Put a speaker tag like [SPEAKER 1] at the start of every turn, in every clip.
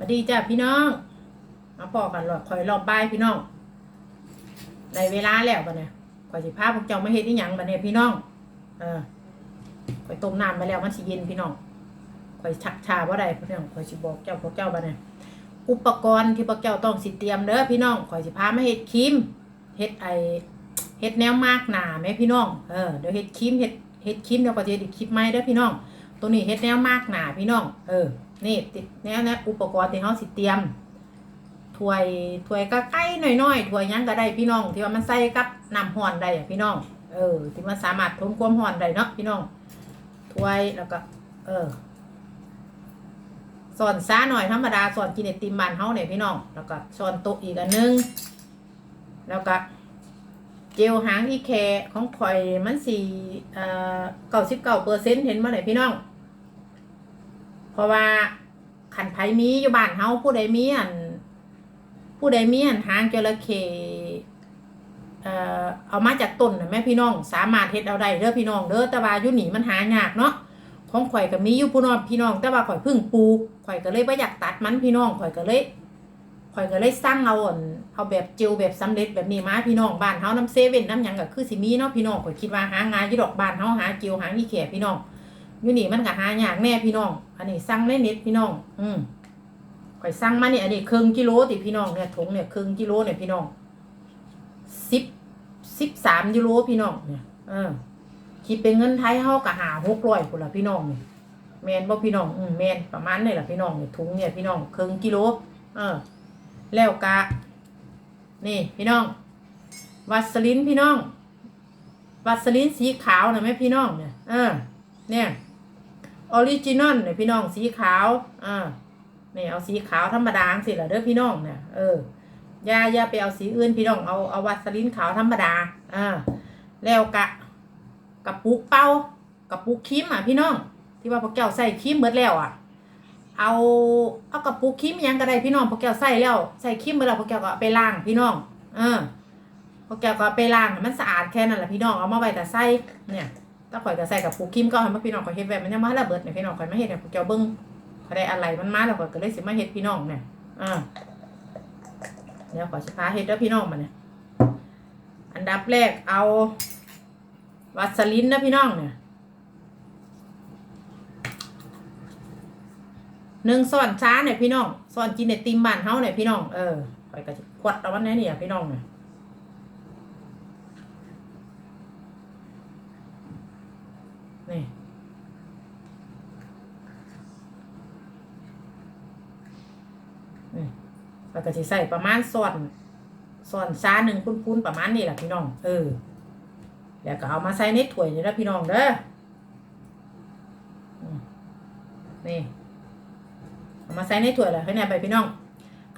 [SPEAKER 1] สวัสดีจ้าพี่น้อง มาพอกันหรอคอยรอบบ่ายพี่น้องในเวลาแล้วบัดเนี่ยคอยสิพาพวกเจ้ามาเฮ็ดอีหยังบัดเนี่ยพี่น้อง เออคอยต้มน้ำมาแล้วมันสิเย็นพี่น้องคอยชักชาว่าใดพี่น้องคอยสิบอกเจ้าพวกเจ้าบัดเนี่ยอุปกรณ์ที่พวกเจ้าต้องสิเตรียมเด้อพี่น้องคอยสิพามาเฮ็ดครีมเฮ็ดไอเฮ็ดแนวมากหนาแม่พี่น้อง เออเดี๋ยวเฮ็ดครีมเฮ็ดเฮ็ดครีมเดี๋ยวก็จะเฮ็ดอีกคลิปใหม่เด้อพี่น้อง ตัวนี้เฮ็ดแนวมากหนาพี่น้อง เออ นี่ติดแนวนะอุปกรณ์ที่เฮาสิเตรียมถ้วยถ้วยก็ใกล้หน่อยๆถ้วยยังก็ได้พี่น้อง ที่ว่ามันใส่กับน้ำร้อนได้อะพี่น้อง เออ ที่มันสามารถทนความร้อนได้เนาะพี่น้องถ้วยแล้วก็ เออส่วนซ้าหน่อยธรรมดาส่วนกินไอติมบานเฮาเนี่ยพี่น้อง แล้วก็ส่วนโต๊ะอีกอันหนึง แล้วก็เจลหางอีแคของข่อยมันสี่เอ่อเก้าสิบเก้าเปอร์เซ็นต์เห็นบ่ไหนพี่น้อง ราะว่าขันไผมีอยู่บ้านเฮาผู้ใดมีอัน ผู้ใดมีอันหางจระเข้เอ่อเอามาจากต้นแม่พี่น้อง สามารถเฮ็ดเอาได้เด้อพี่น้องเด้อแต่ว่าอยู่นี่มันหายากเนาะของข่อยก็มีอยู่ผู้น้องพี่น้อง แต่ว่าข่อยพิ่งปลูกข่อยก็เลยบ่อยากตัดมันพี่น้องข่อยก็เลยข่อยก็เลยสั่งเอาเอาแบบเจลแบบสำเร็จแบบนี้มาพี่น้องบ้านเฮาน้ำเซเว่นน้ำหยังก็คือสิมีเนาะพี่น้องข่อยคิดว่าหางานอยู่ดอกบ้านเฮาหาเจลหาอีแขพี่น้อง อยู่นี่มันก็หายากแน่พี่น้อง อันนี้สั่งในเน็ตพี่น้อง อืมข่อยสั่งมาเนี่ยอันนี้ครึ่งกิโลติพี่น้องเนี่ยถุงเนี่ยครึ่งกิโลเนี่ยพี่น้องสิบสิบสามกิโลพี่น้องเนี่ยเออคิดเป็นเงินไทยเฮากะหาหกร้อยคนละพี่น้องเนี่ยแมนบ่พี่น้องอืมแมนประมาณนี่แหละพี่น้องเนี่ยถุงเนี่ยพี่น้องครึ่งกิโลเออ แล้วกะ นี่พี่น้อง วัสลินพี่น้อง วัสลินสีขาวนะแม่พี่น้องเนี่ยเออเนี่ย ออริจินอลเนี่ยพี่น้องสีขาวอ่าเนี่ยเอาสีขาวธรรมดาสิละเด้อพี่น้องเนี่ยเอออย่าอย่าไปเอาสีอื่นพี่น้องเอาเอาวัสลินขาวธรรมดาอ่าแล้วกะกระปุกเป้ากระปุกครีมอะพี่น้อง ที่ว่าพวกแก้วใส่ครีมเบิดแล้วอะ เอาเอากระปุกครีมยังก็ได้พี่น้องพวกแก้วใส่แล้วใส่ครีมเบิดแล้วพวกแก้วก็ไปล้างพี่น้องเออพวกแก้วก็ไปล้างให้มันสะอาดแค่นั้นแหละพี่น้องเอามาไว้แต่ใส่เนี่ย ถ้าข่อยก็ใส่กับปูคิมก็ให้มาพี่น้องข่อยเฮ็ดแบบมันยังมาระเบิดเนี่ยพี่น้องข่อยมาเฮ็ดเนี่ยพวกเจ้าเบิ่งข่อยได้อะไรมันมาแล้วข่อยก็เลยสิมาเฮ็ดพี่น้องเนี่ยอ่าเดี๋ยวข่อยสิพาเฮ็ดเด้อพี่น้องมาเนี่ยอันดับแรกเอาวัสลินนะพี่น้องเนี่ยหนึ่งซ่อนช้าเนี่ยพี่น้องซ่อนกินในติมบ้านเฮาเนี่ยพี่น้องเออข่อยก็สิขวดเอาวันนี้เนี่ยพี่น้องเนี่ย นี่นี่ แล้วก็จะใส่ประมาณส่วนส่วนซาหนึ่งปุ้นๆประมาณนี้แหละพี่น้อง เออ แล้วก็เอามาใส่ในถ้วยนี่นะพี่น้องเด้อนี่เอามาใส่ในถ้วยแล้วให้แน่ไปพี่น้อง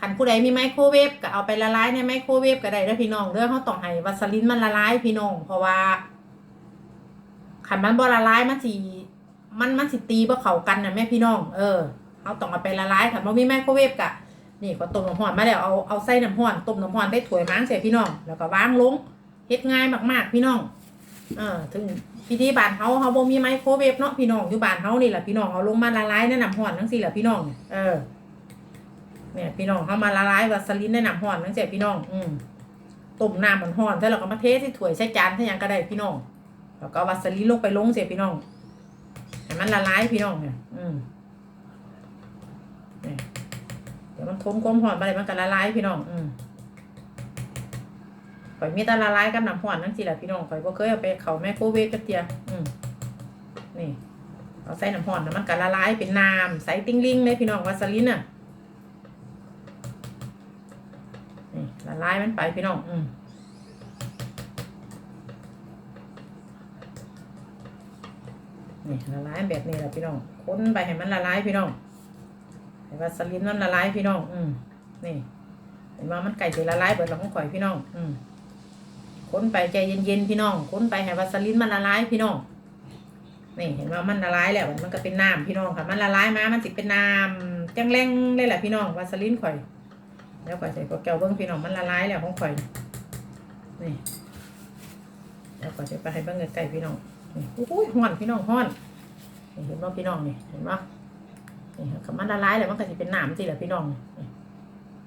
[SPEAKER 1] คันผู้ใดมีไมโครเวฟก็เอาไปละลายในไมโครเวฟก็ได้เด้อพี่น้องเด้อเขาต้องให้วัสลินมันละลายพี่น้องเพราะว่าขันมันบ่ละลายมันสิมันมันสิตีบ่เข้ากันนะแม่พี่น้อง เออเอาต้องเอาไปละลายขันบ่มีไมโครเวฟกะ นี่ก็ต้มน้ำร้อนมาแล้วเอาเอาใส่น้ำร้อนต้มน้ำร้อนได้ถ้วยม้างเสียพี่น้อง แล้วก็วางลงเฮ็ดง่ายมากๆ พี่น้องเออถึงพิธีบานเฮาเฮาบ่มีไมโครเวฟเนาะพี่น้องอยู่บานเฮานี่แหละพี่น้องเอาลงมาละลายในน้ำร้อนจังซี่แหละพี่น้องเออเนี่ยพี่น้องเฮามาละลายวัสลินในน้ำร้อนจังซี่พี่น้อง อืมต้มน้ำมันร้อนแล้วเราก็มาเทใส่ถ้วยใส่จานใส่ยังก็ได้พี่น้อง แล้วก็วัสลีนลงไปลงเสียพี่น้องให้มันละลายพี่น้องเนี่ยอืมนี่เดี๋ยวมันทนความหอนไปเลยมันก็ละลายพี่น้อง อืมข่อยมีแต่ละลายกับน้ำหอนนั่นสิแหละพี่น้องข่อยบ่เคยเอาไปเขาแมคโคเวฟจักเทีย อืมนี่เอาใส่น้ำหอนแล้วมันก็ละลายเป็นน้ำใส่ติ้งลิงเลยพี่น้องวัสลินอะนี่ละลายมันไปพี่น้อง อืมนี่ละลายแบบนี้แหละพี่น้องค้นไปให้มันละลายพี่น้อง ให้วัสลินมันละลายพี่น้อง อืมนี่ เห็นว่ามันไก่จะละลายเบิดหลังข่อยพี่น้อง อืมค้นไปใจเย็นๆพี่น้องค้นไปให้วัสลินมันละลายพี่น้อง นี่เห็นว่ามันละลายแล้วมันก็เป็นน้ำพี่น้องค่ะ มันละลายมามันสิเป็นน้ำจังแรงเลยแหละพี่น้องวัสลินข่อย แล้วข่อยใส่กระเกวเบิ้งพี่น้องมันละลายแล้วของข่อย นี่แล้วข่อยจะไปให้เบิ้งใกล้ๆพี่น้องนี่โอ้ยห้อนพี่น้องห้อนเห็นว่าพี่น้องนี่เห็นว่า นี่ค่ะมันละลายแล้วมันก็จะเป็นน้ำสิแหละพี่น้องนี่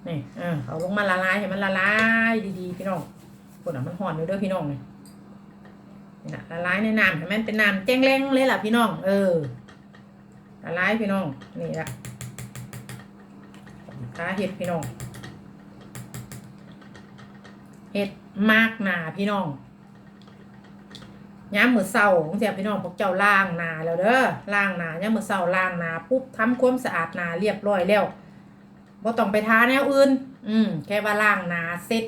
[SPEAKER 1] นี่เออเอาลงมาละลายให้มันละลายดีๆพี่น้องคนอะมันห่อนอยู่เด้อพี่น้องนี่นี่นะละลายในน้ำให้มันเป็นน้ำแจ้งแรงเลยล่ะพี่น้อง เออละลายพี่น้องนี่ละขาเห็ดพี่น้องเห็ดมากหนาพี่น้อง ย้ำมือเศร้าของเสียพี่น้องพวกเจ้าล้างนาแล้วเด้อล้างนาย้ำมือเศร้าล้างนาปุ๊บทำความสะอาดนาเรียบร้อยแล้วบ่ต้องไปทาแนวอื่น อืมแค่ว่าล้างนาเซ็ต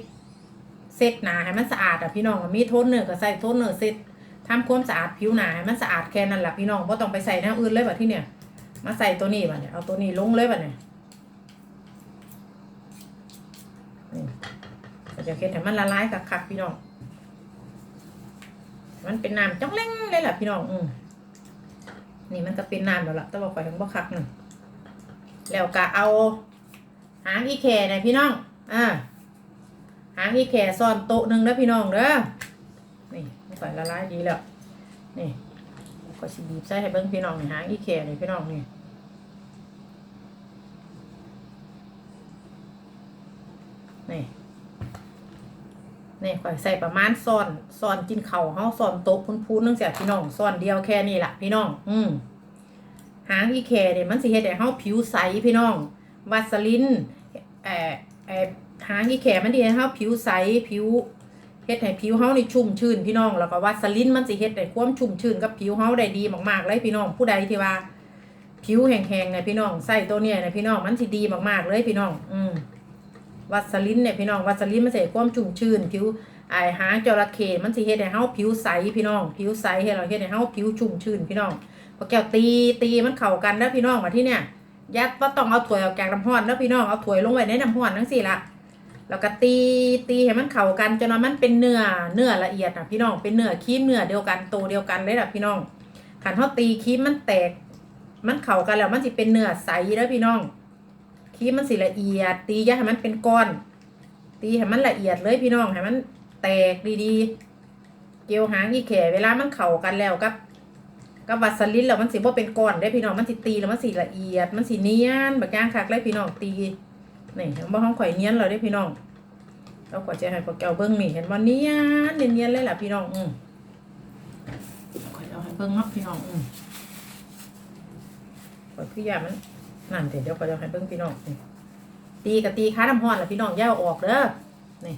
[SPEAKER 1] เซ็ตนาให้มันสะอาดอะพี่น้องมีโทนเนอร์ก็ใส่โทนเนอร์เซ็ตทำความสะอาดผิวหนาให้มันสะอาดแค่นั้นแหละพี่น้องบ่ต้องไปใส่แนวอื่นเลยแบบที่เนี่ย มาใส่ตัวนี้บ่เนี่ยเอาตัวนี้ลงเลยบ่เนี่ยนี่จะเค็ดให้มันละลายคักพี่น้อง มันเป็นน้ำจ้องเล้งเลยล่ะพี่น้องอืมนี่มันก็เป็นน้ำแล้วล่ะแต่ว่าข่อยทั้งบ่คักหนึงแล้วก็เอา หางอีแข่นะพี่น้องอ่าหางอีแข่ซ่อนโต๊ะหนึ่งนะพี่น้องเด้อนี่มันข่อยละลายดีแล้วนี่ก็สิบีบใส่ให้เบิ่งพี่น้องนี่หางอีแข่นี่พี่น้องนี่นี่ นี่ข่อยใส่ประมาณซ้อนซ้อนกินเข่าเฮาซ้อนโต๊ะพูนๆนึงเสียพี่น้องซ้อนเดียวแค่นี้ละพี่น้อง อืมหางอีแคเนี่ยมันสิเฮ็ดให้เฮาผิวใสพี่น้องวัสลินเอ่อเอ่อหางอีแคมันสิเฮ็ดให้เฮาผิวใสผิวเฮ็ดให้ผิวเฮานี่ชุ่มชื่นพี่น้องแล้วก็วัสลินมันสิเฮ็ดให้ความชุ่มชื่นกับผิวเฮาได้ดีมากๆเลยพี่น้องผู้ใดที่ว่า ผิวแห้งๆเนี่ยพี่น้องใส่ตัวเนี้ยเนี่ยพี่น้องมันสิดีมากๆเลยพี่น้อง อืม วัสลินเนี่ยพี่น้องวัสลินมันสิให้ความชุ่มชื่นผิวไอหางจระเข้มันสิเฮ็ดให้เฮาผิวใสพี่น้อง ผิวใสให้เราเฮ็ดให้เฮาผิวชุ่มชื่นพี่น้องพอแก้วตีตีมันเข้ากันแล้วพี่น้องมาที่เนี่ยยัดว่าต้องเอาถ้วยเอาแกงน้ำร้อนแล้วพี่น้องเอาถ้วยลงไว้ในน้ำร้อนทั้งสี่ละแล้วก็ตีตีให้มันเข้ากันจนมันเป็นเนื้อเนื้อละเอียดนะพี่น้องเป็นเนื้อครีมเนื้อเดียวกันโตเดียวกันเลยล่ะพี่น้องขันเฮาตีครีมมันแตก มันเข้ากันแล้วมันสิเป็นเนื้อใสแล้วพี่น้อง ครีมมันสิละเอียด ตีย่าให้มันเป็นก้อน ตีให้มันละเอียดเลยพี่น้องให้มันแตกดีๆ เกลียวหางอีแขเวลามันเข้ากันแล้วกับกับวัสลินแล้วมันสิบ่เป็นก้อนได้พี่น้องมันสิตีแล้วมันสิละเอียด มันสิเนียนแบบย่างคักเลยพี่น้องตีนี่เห็นบ่ห้องข่อยเนียนเราได้พี่น้องเราขอจะให้พวกแก้วเบิ้งนี่เห็นบ่เนียนเนียนเลยล่ะพี่น้องอืมข่อยเอาให้เบิ้งเนาะพี่น้องอืมข่อยคืออยามัน นั่นเดี๋ยวเดี๋ยวก็จะให้เบิ่งพี่น้องนี่ตีกับตีค้าน้ำห้อนแล้วพี่น้องอย่าเออกเด้อนี่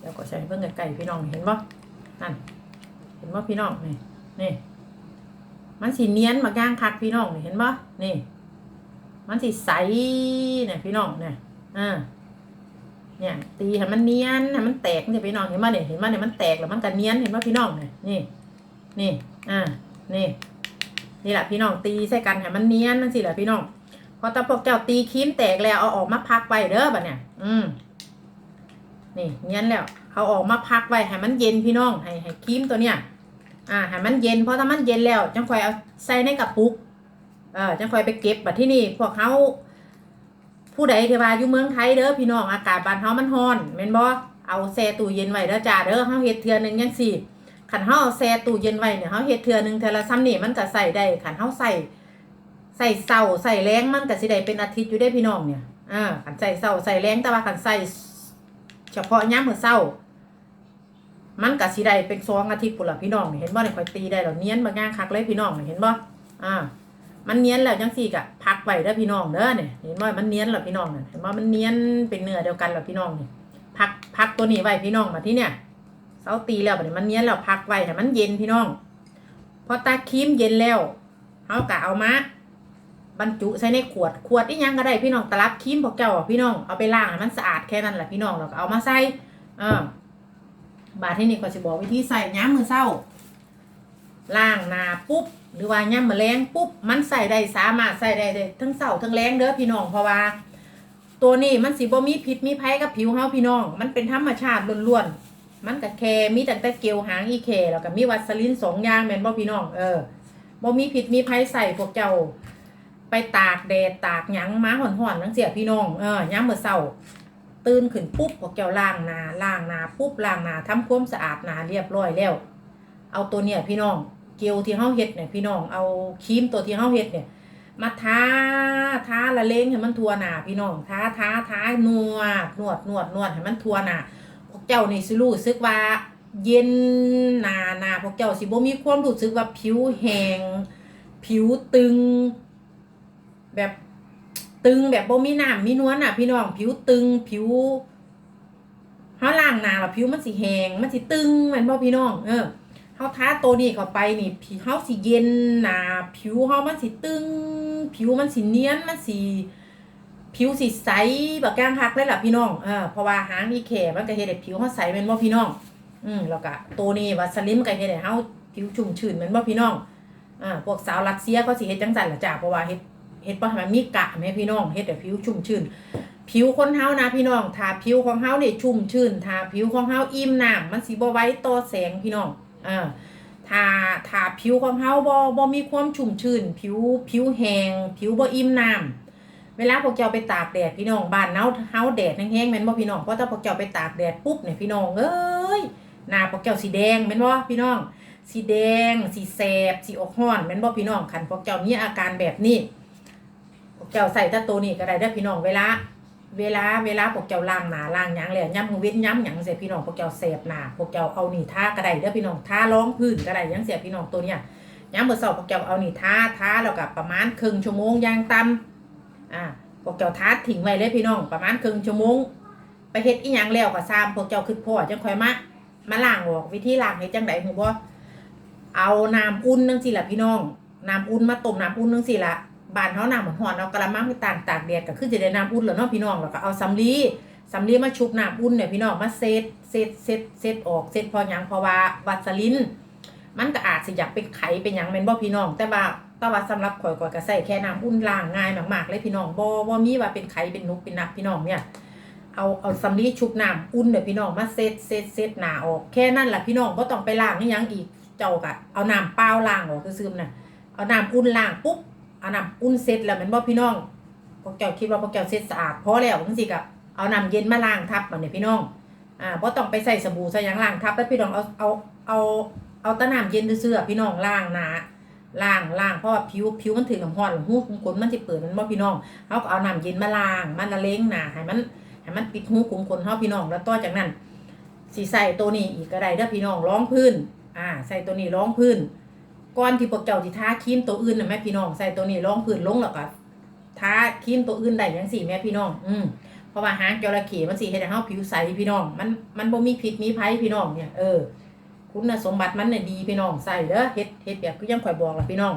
[SPEAKER 1] เดี๋ยวก็ใช้เบิ่งกับไก่พี่น้องเห็นบ่นั่นเห็นบ่พี่น้องนี่นี่มันสีเนียนมากย่างคักพี่น้องเห็นบ่นี่ มันสีใสเนี่ยพี่น้องเนี่ยอ่าเนี่ย ตีให้มันเนียนให้มันแตกเนี่ยพี่น้องเห็นบ่เนี่ยเห็นบ่เนี่ยมันแตกแล้วมันก็เนียนเห็นบ่พี่น้องเนี่ยนี่นี่อ่านี่นี่แหละพี่น้องตีใส่กันให้มันเนียนนั่นสิแหละพี่น้อง พอตะพวกเจ้าตีครีมแตกแล้วเอาออกมาพักไว้เด้อบัดเนี่ย อืมนี่เนียนแล้วเอาออกมาพักไว้ให้มันเย็นพี่น้องให้ให้ครีมตัวเนี้ยอ่าให้มันเย็นเพราะถ้ามันเย็นแล้วจังคอยเอาใส่ในกระปุกเออจังคอยไปเก็บบัดที่นี่พวกเขาผู้ใดที่ว่าอยู่เมืองไทยเด้อพี่น้องอากาศบ้านเฮามันร้อนแม่นบ่เอาแช่ตู้เย็นไว้เด้อจ้าเด้อเฮาเฮ็ดเทื่อหนึงจังซี่คันเฮาเอาแช่ตู้เย็นไว้เนี่ยเฮาเฮ็ดเทื่อหนึงเทื่อละซ้ำนี่มันก็ใส่ได้คันเฮาใส่ ใส่เศร้าใส่แรงมันก็สิได้เป็นอาทิตย์อยู่ได้พี่น้องเนี่ยอ่าขันใส่เศร้าใส่แรงแต่ว่าขันใส่เฉพาะย่ามมื้อเศร้ามันก็สิได้เป็นสองอาทิตย์ปุ่นละพี่น้องเห็นบ่เนี่ยคอยตีได้แล้วเนียนบางอย่างคักเลยพี่น้องเห็นบ่อ่ามันเนียนแล้วจังสี่กะพักไว้เด้อพี่น้องเด้อเนี่ยเห็นบ่มันเนียนแล้วพี่น้องเนี่ยเห็นบ่มันเนียนเป็นเนื้อเดียวกันแล้วพี่น้องเนี่ยพักพักตัวนี้ไว้พี่น้องมาที่เนี่ยเสาตีแล้วบัดนี้มันเนียนแล้วพักไว้ให้มันเย็นพี่น้องพอตาครีมเย็นแล้วเฮากะเอามา บรรจุใส่ในขวดขวดที่ยังก็ได้พี่น้องตลับครีมพวกเจ้าพี่น้องเอาไปล้างให้มันสะอาดแค่นั้นแหละพี่น้องแล้วก็เอามาใส่เออบาทที่นี่ก็จะบอกวิธีใส่ย้ำมือเศร้าล้างหนาปุ๊บหรือว่าย้ำมือแรงปุ๊บมันใส่ได้สามารถใส่ได้เลยทั้งเศร้าทั้งแรงเด้อพี่น้องเพราะว่า ตัวนี้มันสิบ่มีพิษมีภัยกับผิวเฮาพี่น้อง มันเป็นธรรมชาติล้วนๆมันก็แคมีแต่แต่เกลียวหางอีเคแล้วก็มีวัสลินสองอย่างแม่นบ่พี่น้องเออบ่มีพิษมีภัยใส่พวกเจ้า ไปตากแดดตากหยังม้าห่อนๆนังเสียพี่น้องเออย่ามมื้อเช้าตื่นขึ้นปุ๊บพวกแก้วล้างนาล้างนาปุ๊บล้างนาทำความสะอาดนาเรียบร้อยแล้ว เอาตัวเนี่ยพี่น้อง เกลียวที่เฮาเฮ็ดเนี่ยพี่น้องเอาครีมตัวที่เฮาเฮ็ดเนี่ยมาทาทาละเลงให้มันทั่วหนาพี่น้องทาทาทานวดนวดนวดนวดให้มันทั่วหนาพวกเจ้านี่สิรู้สึกว่า เย็นหนาหนาพวกเจ้าสิบ่มีความรู้สึกว่าผิวแห้งผิวตึง แบบตึงแบบบ่มีน้ำมีนวลน่ะ พี่น้องผิวตึงผิวเฮาล้างหนาแล้วผิวมันสิแห้งมันสิตึงแม่นบ่พี่น้อง เออเฮาทาตัวนี้เข้าไปนี่ผิวเฮาสิเย็นหนาผิวเฮามันสิตึง ผิวมันสิเนียนมันสิผิวสิใสแบบกลางคักเลยล่ะพี่น้องเออเพราะว่าหางมีแขมันก็เฮ็ดให้ผิวเฮาใสแม่นบ่พี่น้อง อืมแล้วก็ตัวนี้วัสลิมก็เฮ็ดให้เฮาผิวชุ่มชื้นแม่นบ่พี่น้องอ่าพวกสาวรัสเซียก็สิเฮ็ดจังซั่นล่ะจ้าเพราะว่าเฮ็ด เฮ็ดบ่ให้มันมีกะแม่พี่น้องเฮ็ดให้ผิวชุ่มชื้นผิวคนเฮานะพี่น้องถ้าผิวของเฮานี่ชุ่มชื้นถ้าผิวของเฮาอิ่มน้ำมันสิบ่ไว้ต่อแสงพี่น้องอ่าถ้าถ้าผิวของเฮาบ่บ่มีความชุ่มชื้นผิวผิวแห้งผิวบ่อิ่มน้ำเวลาพวกเจ้าไปตากแดดพี่น้องบ้านเฮาเฮาแดดแห้งๆแม่นบ่พี่น้องเพราะถ้าพวกเจ้าไปตากแดดปุ๊บเนี่ยพี่น้องเอ้ยหน้าพวกเจ้าสีแดงแม่นบ่พี่น้องสีแดงสีแสบสีอกห้อนแม่นบ่พี่น้องคันพวกเจ้ามีอาการแบบนี้ วกเจ้าใส่ต่ตัวนี้ก็ได้เด้พี่น้องเวลา เวลาเวลาพวกเจ้าล้างหนาล้างหยังแล้วย้ำมือเว้นย้ำหยังเสียพี่น้องพวกเจ้าแสบหนาพวกเจ้าเอานี่ทาก็ได้เด้พี่น้องท่าร้องพื้นก็ได้ยังเสียพี่น้องตัวเนี้ยย้ำเมื่อเช้าพวกเจ้าเอานี่ทาท่าแล้วก็ประมาณครึ่งชั่วโมงยางต่ำอ่าพวกเจ้าทาทิ้งไว้เลยพี่น้องประมาณครึ่งชั่วโมงไปเฮ็ดอีหยังแล้วก็ซ้ำพวกเจ้าคือพ่อจังค่อยมามาล้างออกวิธีล้างเฮ็ดจังไดฮู้บ่เอาน้ำอุ่นจังซี่ล่ะพี่น้องน้ำอุ่นมาต้มน้ำอุ่นจังซี่ล่ะ บานเฮาน้ำมันร้อนเอากระมังไปตากตากแดดก็คือสิได้น้ำอุ่นแล้วเนาะพี่น้องแล้วก็เอาสำลีสำลีมาชุบน้ำอุ่นเนี่ยพี่น้องมาเซตเซตเซตเซตออกเซตพอหยังเพราะว่าวัสลิน มันก็อาจสิอยากเป็นไขเป็นหยังแม่นบ่พี่น้อง แต่ว่าแต่ว่าสำหรับข่อยข่อยก็ใส่แค่น้ำอุ่นล้างง่ายมากๆเลยพี่น้องบ่บ่มีว่าเป็นไขเป็นนุกเป็นนักพี่น้องเนี่ยเอาเอาสำลีชุบน้ำอุ่นเดี๋ยวพี่น้องมาเซตเซตเซตหนาออก แค่นั้นแหละพี่น้องก็ต้องไปล้างนี่ยังอีกเจ้ากะเอาน้ำเปล่าล้างออกคือซึมน่ะเอาน้ำอุ่นล้างปุ๊บ เอาน้ำอุ่นเสร็จแล้วมันบ่พี่น้องพวกเจ้าคิดว่าพวกเจ้าเสร็จสะอาดพอแล้วจังซี่กับเอาน้ำเย็นมาล้างทับมันเนี่ยพี่น้องอ่าบ่ต้องไปใส่สบู่ใส่หยังล้างทับแล้วพี่น้องเอาเอาเอาเอาตะน้ำเย็นซื่อๆพี่น้องล้างหนาล้างล้างเพราะว่าผิวผิวมันถึงกับร้อนหูขนมันสิเปิดมันบ่พี่น้องเฮาก็เอาน้ำเย็นมาล้างมันละเลงหนาให้มันให้มันปิดหูคุมขนเฮาพี่น้องแล้วต่อจากนั้นสีใส่ตัวนี้อีกก็ได้เด้อพี่น้องร้องพื้น อ่า ใส่ตัวนี้ร้องพื้น ก่อนที่พวกเจ้าสิทาครีมตัวอื่นน่ะแม่พี่น้องใส่ตัวนี้ร้องพื้นลงแล้วก็ทาครีมตัวอื่นได้จังซี่แม่พี่น้อง อืมเพราะว่าหางจระเข้มันสิเฮ็ดให้เฮาผิวใสพี่น้อง มันมันบ่มีพิษมีภัยพี่น้องเนี่ยเออคุณสมบัติมันน่ะดีพี่น้องใส่เด้อเฮ็ดเฮ็ดแบบคือยังข่อยบอกล่ะพี่น้อง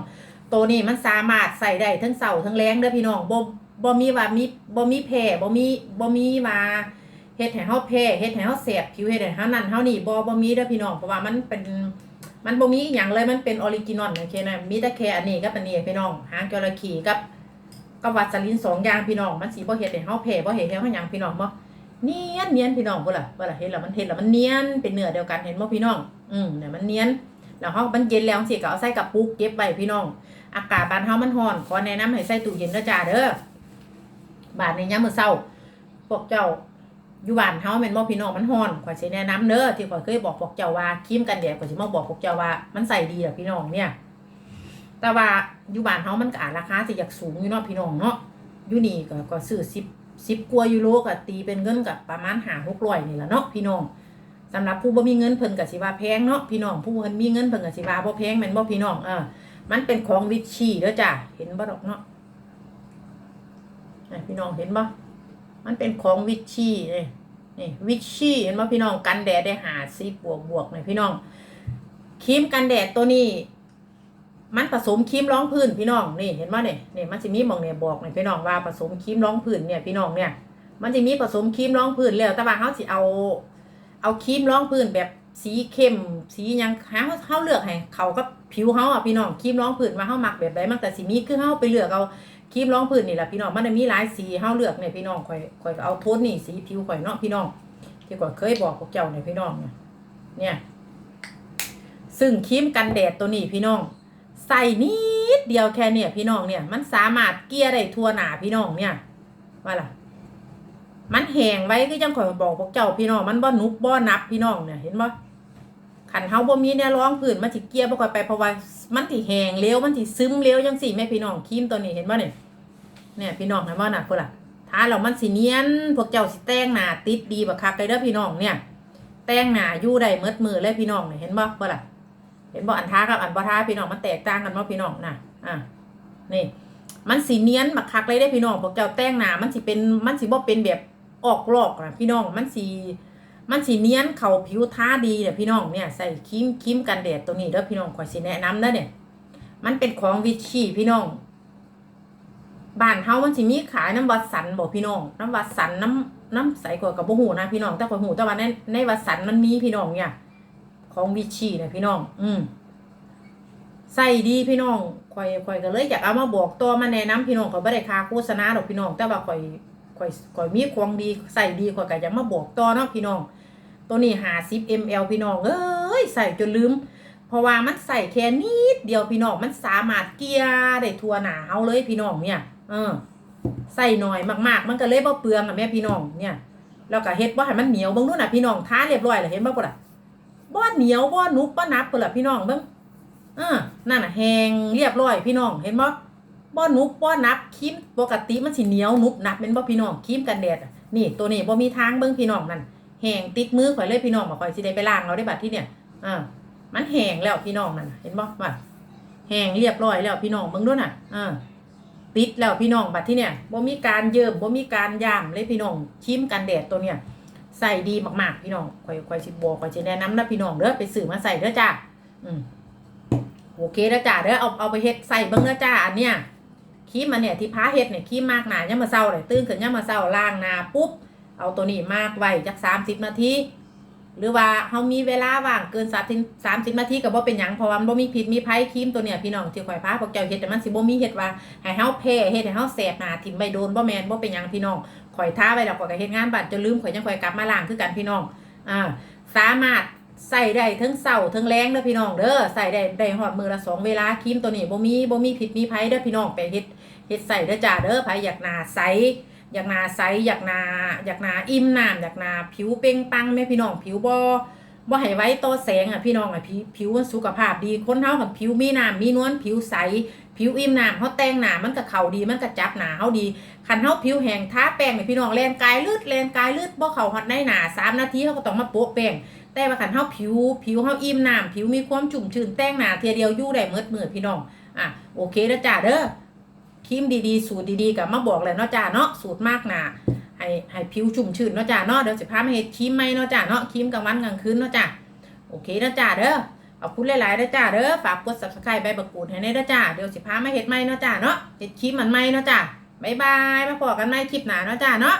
[SPEAKER 1] ตัวนี้มันสามารถใส่ได้ทั้งเสาทั้งแรงเด้อพี่น้องบ่บ่มีว่ามีบ่มีแพ้บ่มีบ่มีว่าเฮ็ดให้เฮาแพ้เฮ็ดให้เฮาแสบผิวเฮ็ดให้เฮานั่นเฮานี่บ่บ่มีเด้อพี่น้องเพราะว่ามันเป็น มันบ่มีอย่างเลยมันเป็นออริจินอลโอเคนะมีแต่แค่อันนี้กับอันนี้พี่น้องหางจระเข้กับกับวัสลินสองอย่างพี่น้องมันสิบ่เฮ็ดให้เฮาแพ้บ่เฮ็ดให้เฮาหยังพี่น้องบ่เนียนเนียนพี่น้องบ่ล่ะบ่ล่ะเฮ็ดแล้วมันเฮ็ดแล้วมันเนียนเป็นเนื้อเดียวกันเห็นบ่พี่น้อง อืมเนี่ยมันเนียนแล้วเฮามันเย็นแล้วสิก็เอาใส่กระปุกเก็บไว้พี่น้อง อากาศบ้านเฮามันร้อนขอแนะนำให้ใส่ตู้เย็นเด้อจ้าเด้อบานในยามมื้อเช้าพวกเจ้า อยู่บ้านเฮาแม่นบ่พี่น้องมันร้อนข่อยสิแนะนำเด้อที่ข่อยเคยบอกพวกเจ้าว่าครีมกันแดดข่อยสิมาบอกพวกเจ้าว่ามันใส่ดีอะพี่น้องเนี่ย แต่ว่าอยู่บ้านเฮามันก็อาจราคาสิอยากสูงอยู่เนาะพี่น้องเนาะอยู่นี่ก็ก็ซื้อ10 10กว่ายูโรก็ตีเป็นเงินก็ประมาณ5 600นี่ล่ะเนาะพี่น้องสำหรับผู้บ่มีเงินเพิ่นก็สิว่าแพงเนาะพี่น้องผู้เพิ่นมีเงินเพิ่นก็สิว่าบ่แพงแม่นบ่พี่น้องเออมันเป็นของวิชีเด้อจ้ะเห็นบ่ดอกเนาะพี่น้องเห็นบ่ มันเป็นของวิชชี่นี่นี่วิชชี่เห็นบ่พี่น้องกันแดดได้หาซีบวกบวกนี่พี่น้องครีมกันแดดตัวนี้ มันผสมครีมรองพื้นพี่น้องนี่เห็นบ่เนี่ยนี่มันจะมีหมองเนี่ยบอกนี่พี่น้องว่าผสมครีมรองพื้นเนี่ยพี่น้องเนี่ยมันจะมีผสมครีมรองพื้นแล้วแต่ว่าเขาสิเอาเอาครีมรองพื้นแบบสีเข้มสียังหาเฮาเลือกให้เขากับผิวเฮาอะพี่น้องครีมรองพื้นว่าเฮามักแบบใดมันแต่สิมีคือเฮาไปเลือกเอา ครีมรองพื้นนี่แหละพี่น้องมันจะมีหลายสีเฮาเลือกเนี่ยพี่น้องข่อยข่อยเอาโทนนี่สีผิวข่อยเนาะพี่น้องที่ข่อยเคยบอกพวกเจ้าเนี่ยพี่น้องเนี่ยเนี่ยซึ่งครีมกันแดดตัวนี้พี่น้อง ใส่นิดเดียวแค่เนี่ยพี่น้องเนี่ยมันสามารถเกลี่ยได้ทั่วหนาพี่น้องเนี่ยว่าล่ะมันแห้งไว้คือจังข่อยบอกพวกเจ้าพี่น้องมันบ่หนุบบ่นับพี่น้องเนี่ยเห็นบ่ ขันเฮาบ่มีแนวร้องพื้นมันสิเกียบ่ค่อยไปเพราะว่ามันสิแห้งเร็วมันสิซึมเร็วจังซี่แม่พี่น้องครีมตัวนี้เห็นบ่เนี่ยเนี่ยพี่น้องเห็นบ่น่ะพุ่นล่ะทาแล้วมันสิเนียนพวกเจ้าสิแต่งหน้าติดดีบักคักเลยเด้อพี่น้องเนี่ย แต่งหน้าอยู่ได้เมดมือเลยพี่น้องเนี่ยเห็นบ่บ่ล่ะเห็นบ่อันท้ากับอันบ่ท้าพี่น้องมันแตกต่างกันบ่พี่น้องน่ะอะนี่ มันสีเนียนบักคักเลยได้พี่น้องพวกเจ้าแต่งหน้ามันสิเป็นมันสิบ่เป็นแบบออกลอกนะพี่น้องมันสี มันสีเนียนเข่าผิวท้าดีเนี่ยพี่น้องเนี่ยใส่ครีมครีมกันแดดตัวนี้เด้อพี่น้องขอยสิแนะนำเด้อเนี่ยมันเป็นของวิชีพี่น้องบ้านเฮามันสิมีขายน้ำวัดสันบอกพี่น้องน้ำวัดสันน้ำน้ำใสกว่ากับบหูนะพี่น้องแต่ข่อหูแต่ว่าในในวัดสันมันมีพี่น้องเนี่ย ของวิชีเนี่ยพี่น้อง อืมใส่ดีพี่น้องข่อยข่อยก็เลยอยากเอามาบอกตัวมาแนะนำพี่น้องข่อยบ่ได้คาโฆษณาดอกพี่น้องแต่ว่าข่อยข่อยข่อยมีของดีใส่ดีข่อยก็อยากมาบอกต่อเนาะพี่น้อง ตัวนี้50 ml พี่น้องเอ้ยใส่จนลืม เพราะว่ามันใส่แค่นิดเดียวพี่น้องมันสามารถเกลี่ยได้ทั่วหนาเฮาเลยพี่น้องเนี่ย เออใส่หน่อยมากๆ มันก็เลยบ่เปลืองอะแม่พี่น้องเนี่ยแล้วก็เฮ็ดบ่ให้มันเหนียวเบิ่งดูน่ะพี่น้องท้าเรียบร้อยแล้วเห็นบ่พุ่นล่ะบ่เหนียวบ่นุบบ่นับพุ่นล่ะพี่น้องเบิ่งเออนั่นน่ะแห้งเรียบร้อยพี่น้องเห็นบ่บ่นุบบ่นับครีมปกติมันสิเหนียวนุบนับเป็นบ่พี่น้องครีมกันแดดนี่ตัวนี้บ่มีทางเบิ่งพี่น้องนั่น แหงติดมือข่อยเลยพี่น้องบ่ข่อยสิได้ไปล้างเอาได้บัดที่เนี่ยอ่ามันแห้งแล้วพี่น้องนั่นเห็นบ่ว่าแห้งเรียบร้อยแล้วพี่น้องเบิ่งดูน่ะอ่าติดแล้วพี่น้องบัดที่เนี่ยบ่มีการเยิ้มบ่มีการย่ามเลยพี่น้องครีมกันแดดตัวเนี่ยใส่ดีมากๆ พี่น้องข่อยข่อยสิบอกข่อยสิแนะนำนะพี่น้องเด้อไปซื้อมาใส่เด้อจ้าอืมโอเคแล้วจ้าเด้อเอาเอาไปเฮ็ดใส่เบิ่งเด้อจ้าอันเนี้ยครีมมันเนี่ยที่พาเฮ็ดเนี่ยครีมมากหนาเนี่ยมาเศร้าเลยตื่นขึ้นเนี่ยมมาเศร้าล้างหน้าปุ๊บ เอาตัวนี้มากไว้จักสามสิบนาทีหรือว่าเฮามีเวลาว่างเกินสามสิบสามสิบนาทีก็บ่เป็นหยังเพราะว่ามันบ่มีพิษมีภัยครีมตัวเนี่ยพี่น้องที่ข่อยพาพวกเจ้าเฮ็ดแต่มันสิบ่มีเฮ็ดว่าให้เฮาแพ้เฮ็ดให้เฮาแสบหน้าทิ่มใบโดนบ่แม่นบ่เป็นหยังพี่น้องข่อยท้าไว้แล้วข่อยก็เฮ็ดงานบัดจนลืมข่อยยังข่อยกลับมาล้างคือกันพี่น้องอ่าสามารถใส่ได้ทั้งเสาทั้งแรงเด้อพี่น้องเด้อใส่ได้ได้หอดมือละสองเวลาครีมตัวนี้บ่มีบ่มีผิดมีภัยเด้อพี่น้องไปเฮ็ดเฮ็ดใส่เด้อจ้าเด้อไผอยากหน้าใส อยากนาใสอยากนาอยากนาอิ่มน้ำอยากนาผิวเปล่งปังแม่พี่น้องผิวบ่บ่ให้ไว้ต่อแสงอะพี่น้องอะผิวผิวมันสุขภาพดีคนเฮากับผิวมีน้ำมีนวลผิวใส ผิวอิ่มน้ำเฮาแต่งหน้ามันก็เข้าดีมันก็จับหนาเฮาดีคันเฮาผิวแห้งทาแป้งนี่พี่น้องแลนกายลืดแลนกายลืดบ่เข้าฮอดในหนาสามนาทีเฮาก็ต้องมาโปะแป้งแต่ว่าคันเฮาผิวผิวเฮาอิ่มน้ำผิวมีความชุ่มชื้นแต่งหน้าเทียเดียวอยู่ได้เมิดมือพี่น้องอะโอเคแล้วจ้าเด้อ ครีมดีๆ สูตรดีๆกับมาบอกเลยเนาะจ้าเนาะสูตรมากหนาให้ให้ผิวชุ่มชื้นเนาะจ้าเนาะเดี๋ยวสิพามาเฮ็ดครีมใหม่เนาะจ้าเนาะครีมกลางวันกลางคืนเนาะจ้าโอเคเนาะจ้าเด้อขอบคุณหลายๆเด้อจ้าเด้อฝากกด Subscribe ใบบักกูดให้แน่เจ้าเดี๋ยวสิพามาเฮ็ดใหม่เนาะจ้าเนาะเฮ็ดครีมมันใหม่เนาะจ้าบ๊ายบายมาพบกันใหม่คลิปหน้าเนาะจ้าเนาะ